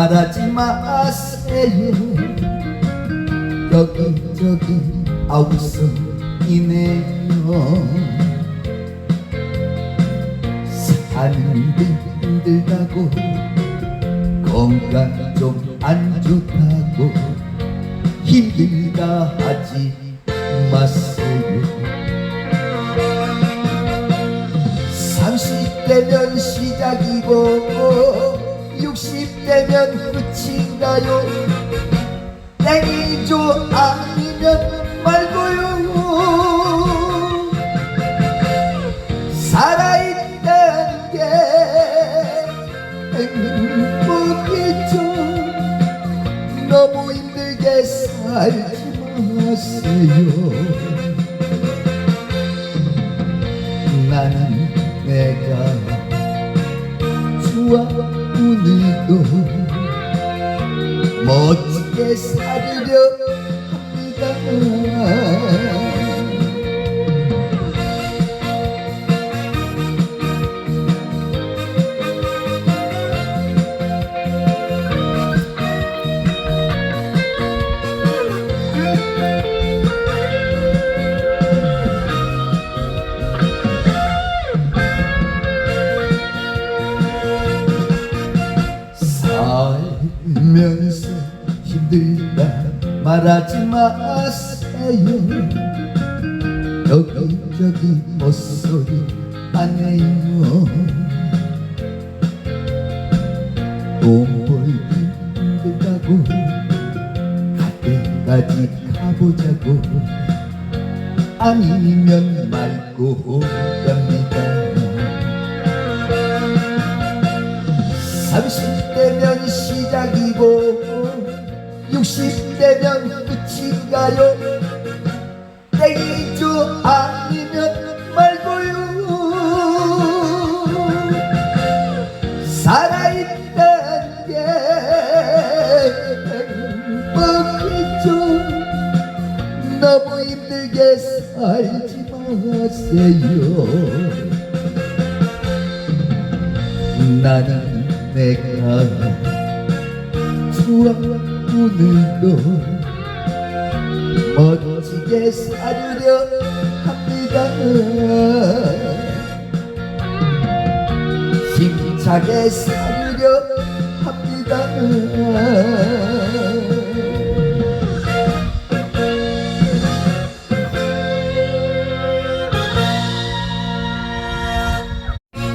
말하지 마세요. 여기저기 아우성이네요. 사는데 힘들다고 건강 좀 안 좋다고 힘들다 하지 마세요. 30대면 시작이고 60대면 끝인가요? 땡이죠 아니면 말고요. 살아있다는 게 행복이죠. 너무 힘들게 살지 마세요 좋아 오늘도 멋지게 살려 살면서 힘들다. 말하지 마세요. 여기저기 헛소리 안 해요 돈 벌기 힘들다고 갈 때까지 가보자고. 아니면 말고 갑니다. 30대면 시작이 고 60대면 끝인가요. 땡이죠 아니면 말고요. 살아있다는 게 행복이죠. 너무 힘들게 살지 마세요. 나는 내가 좋아 오늘도 멋지게 살려 합니다. 힘차게 살려 합니다